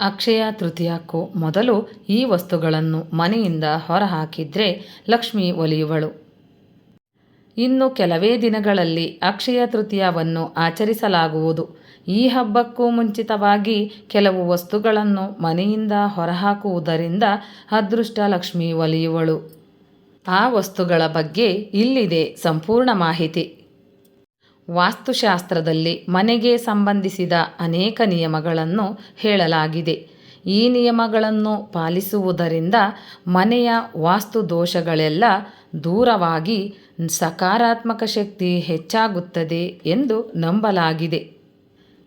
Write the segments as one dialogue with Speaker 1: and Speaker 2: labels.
Speaker 1: ಅಕ್ಷಯ ತೃತೀಯಕ್ಕೂ ಮೊದಲು ಈ ವಸ್ತುಗಳನ್ನು ಮನೆಯಿಂದ ಹೊರಹಾಕಿದ್ರೆ ಲಕ್ಷ್ಮಿ ಒಲಿಯುವಳು. ಇನ್ನು ಕೆಲವೇ ದಿನಗಳಲ್ಲಿ ಅಕ್ಷಯ ತೃತೀಯವನ್ನು ಆಚರಿಸಲಾಗುವುದು. ಈ ಹಬ್ಬಕ್ಕೂ ಮುಂಚಿತವಾಗಿ ಕೆಲವು ವಸ್ತುಗಳನ್ನು ಮನೆಯಿಂದ ಹೊರಹಾಕುವುದರಿಂದ ಅದೃಷ್ಟ ಲಕ್ಷ್ಮಿ ಒಲಿಯುವಳು. ಆ ವಸ್ತುಗಳ ಬಗ್ಗೆ ಇಲ್ಲಿದೆ ಸಂಪೂರ್ಣ ಮಾಹಿತಿ. ವಾಸ್ತುಶಾಸ್ತ್ರದಲ್ಲಿ ಮನೆಗೆ ಸಂಬಂಧಿಸಿದ ಅನೇಕ ನಿಯಮಗಳನ್ನು ಹೇಳಲಾಗಿದೆ. ಈ ನಿಯಮಗಳನ್ನು ಪಾಲಿಸುವುದರಿಂದ ಮನೆಯ ವಾಸ್ತು ದೋಷಗಳೆಲ್ಲ ದೂರವಾಗಿ ಸಕಾರಾತ್ಮಕ ಶಕ್ತಿ ಹೆಚ್ಚಾಗುತ್ತದೆ ಎಂದು ನಂಬಲಾಗಿದೆ.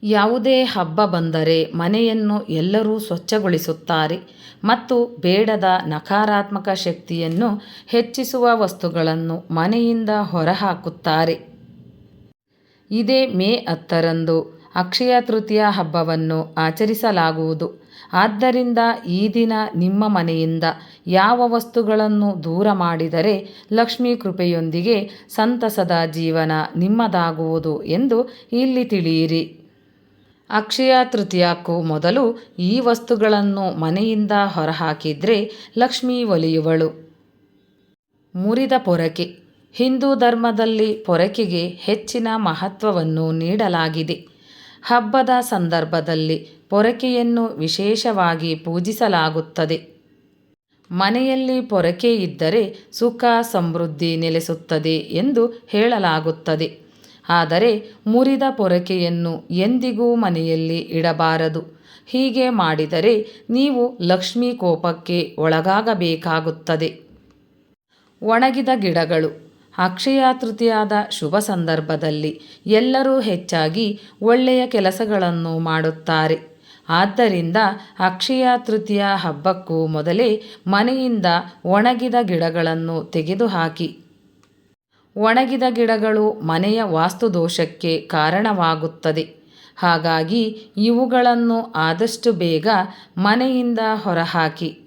Speaker 1: ಯಾವುದೇ ಹಬ್ಬ ಬಂದರೆ ಮನೆಯನ್ನು ಎಲ್ಲರೂ ಸ್ವಚ್ಛಗೊಳಿಸುತ್ತಾರೆ ಮತ್ತು ಬೇಡದ ನಕಾರಾತ್ಮಕ ಶಕ್ತಿಯನ್ನು ಹೆಚ್ಚಿಸುವ ವಸ್ತುಗಳನ್ನು ಮನೆಯಿಂದ ಹೊರಹಾಕುತ್ತಾರೆ. ಇದೇ ಮೇ ಹತ್ತರಂದು ಅಕ್ಷಯ ತೃತೀಯ ಹಬ್ಬವನ್ನು ಆಚರಿಸಲಾಗುವುದು. ಆದ್ದರಿಂದ ಈ ದಿನ ನಿಮ್ಮ ಮನೆಯಿಂದ ಯಾವ ವಸ್ತುಗಳನ್ನು ದೂರ ಮಾಡಿದರೆ ಲಕ್ಷ್ಮೀ ಕೃಪೆಯೊಂದಿಗೆ ಸಂತಸದ ಜೀವನ ನಿಮ್ಮದಾಗುವುದು ಎಂದು ಇಲ್ಲಿ ತಿಳಿಯಿರಿ. ಅಕ್ಷಯ ತೃತೀಯಕ್ಕೂ ಮೊದಲು ಈ ವಸ್ತುಗಳನ್ನು ಮನೆಯಿಂದ ಹೊರಹಾಕಿದರೆ ಲಕ್ಷ್ಮೀ ಒಲಿಯುವಳು. ಮುರಿದ ಪೊರಕೆ. ಹಿಂದೂ ಧರ್ಮದಲ್ಲಿ ಪೊರಕೆಗೆ ಹೆಚ್ಚಿನ ಮಹತ್ವವನ್ನು ನೀಡಲಾಗಿದೆ. ಹಬ್ಬದ ಸಂದರ್ಭದಲ್ಲಿ ಪೊರಕೆಯನ್ನು ವಿಶೇಷವಾಗಿ ಪೂಜಿಸಲಾಗುತ್ತದೆ. ಮನೆಯಲ್ಲಿ ಪೊರಕೆ ಇದ್ದರೆ ಸುಖ, ಸಮೃದ್ಧಿ ನೆಲೆಸುತ್ತದೆ ಎಂದು ಹೇಳಲಾಗುತ್ತದೆ. ಆದರೆ ಮುರಿದ ಪೊರಕೆಯನ್ನು ಎಂದಿಗೂ ಮನೆಯಲ್ಲಿ ಇಡಬಾರದು. ಹೀಗೆ ಮಾಡಿದರೆ ನೀವು ಲಕ್ಷ್ಮೀ ಕೋಪಕ್ಕೆ ಒಳಗಾಗಬೇಕಾಗುತ್ತದೆ. ಒಣಗಿದ ಗಿಡಗಳು. ಅಕ್ಷಯ ತೃತೀಯಾದ ಶುಭ ಸಂದರ್ಭದಲ್ಲಿ ಎಲ್ಲರೂ ಹೆಚ್ಚಾಗಿ ಒಳ್ಳೆಯ ಕೆಲಸಗಳನ್ನು ಮಾಡುತ್ತಾರೆ. ಆದ್ದರಿಂದ ಅಕ್ಷಯ ತೃತೀಯ ಹಬ್ಬಕ್ಕೂ ಮೊದಲೇ ಮನೆಯಿಂದ ಒಣಗಿದ ಗಿಡಗಳನ್ನು ತೆಗೆದುಹಾಕಿ. ಒಣಗಿದ ಗಿಡಗಳು ಮನೆಯ ವಾಸ್ತುದೋಷಕ್ಕೆ ಕಾರಣವಾಗುತ್ತದೆ. ಹಾಗಾಗಿ ಇವುಗಳನ್ನು ಆದಷ್ಟು ಬೇಗ ಮನೆಯಿಂದ ಹೊರಹಾಕಿ.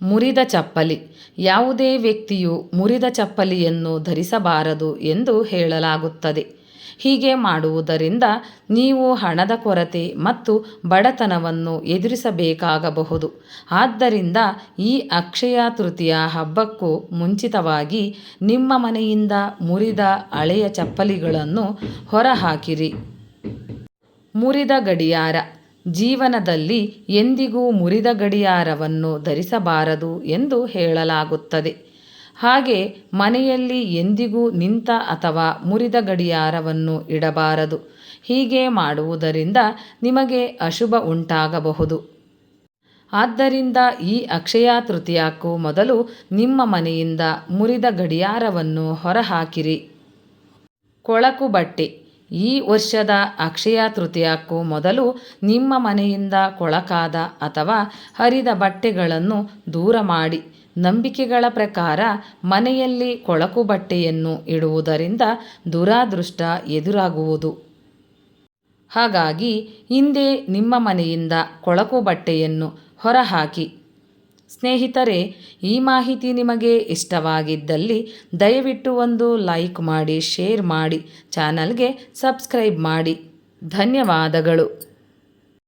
Speaker 1: ಮುರಿದ ಚಪ್ಪಲಿ. ಯಾವುದೇ ವ್ಯಕ್ತಿಯು ಮುರಿದ ಚಪ್ಪಲಿಯನ್ನು ಧರಿಸಬಾರದು ಎಂದು ಹೇಳಲಾಗುತ್ತದೆ. ಹೀಗೆ ಮಾಡುವುದರಿಂದ ನೀವು ಹಣದ ಕೊರತೆ ಮತ್ತು ಬಡತನವನ್ನು ಎದುರಿಸಬೇಕಾಗಬಹುದು. ಆದ್ದರಿಂದ ಈ ಅಕ್ಷಯ ತೃತೀಯ ಹಬ್ಬಕ್ಕೂ ಮುಂಚಿತವಾಗಿ ನಿಮ್ಮ ಮನೆಯಿಂದ ಮುರಿದ ಹಳೆಯ ಚಪ್ಪಲಿಗಳನ್ನು ಹೊರಹಾಕಿರಿ. ಮುರಿದ ಗಡಿಯಾರ. ಜೀವನದಲ್ಲಿ ಎಂದಿಗೂ ಮುರಿದ ಗಡಿಯಾರವನ್ನು ಧರಿಸಬಾರದು ಎಂದು ಹೇಳಲಾಗುತ್ತದೆ. ಹಾಗೆ ಮನೆಯಲ್ಲಿ ಎಂದಿಗೂ ನಿಂತ ಅಥವಾ ಮುರಿದ ಗಡಿಯಾರವನ್ನು ಇಡಬಾರದು. ಹೀಗೆ ಮಾಡುವುದರಿಂದ ನಿಮಗೆ ಅಶುಭ ಉಂಟಾಗಬಹುದು. ಆದ್ದರಿಂದ ಈ ಅಕ್ಷಯ ತೃತೀಯಕ್ಕೂ ಮೊದಲು ನಿಮ್ಮ ಮನೆಯಿಂದ ಮುರಿದ ಗಡಿಯಾರವನ್ನು ಹೊರಹಾಕಿರಿ. ಕೊಳಕು ಬಟ್ಟೆ. ಈ ವರ್ಷದ ಅಕ್ಷಯ ತೃತೀಯಕ್ಕೂ ಮೊದಲು ನಿಮ್ಮ ಮನೆಯಿಂದ ಕೊಳಕಾದ ಅಥವಾ ಹರಿದ ಬಟ್ಟೆಗಳನ್ನು ದೂರ ಮಾಡಿ ನಂಬಿಕೆಗಳ ಪ್ರಕಾರ ಮನೆಯಲ್ಲಿ ಕೊಳಕು ಬಟ್ಟೆಯನ್ನು ಇಡುವುದರಿಂದ ದುರಾದೃಷ್ಟ ಎದುರಾಗುವುದು. ಹಾಗಾಗಿ ಹಿಂದೆ ನಿಮ್ಮ ಮನೆಯಿಂದ ಕೊಳಕು ಬಟ್ಟೆಯನ್ನು ಹೊರಹಾಕಿ. ಸ್ನೇಹಿತರೆ, ಈ ಮಾಹಿತಿ ನಿಮಗೆ ಇಷ್ಟವಾಗಿದ್ದಲ್ಲಿ ದಯವಿಟ್ಟು ಒಂದು ಲೈಕ್ ಮಾಡಿ, ಶೇರ್ ಮಾಡಿ, ಚಾನಲ್ಗೆ ಸಬ್ಸ್ಕ್ರೈಬ್ ಮಾಡಿ. ಧನ್ಯವಾದಗಳು.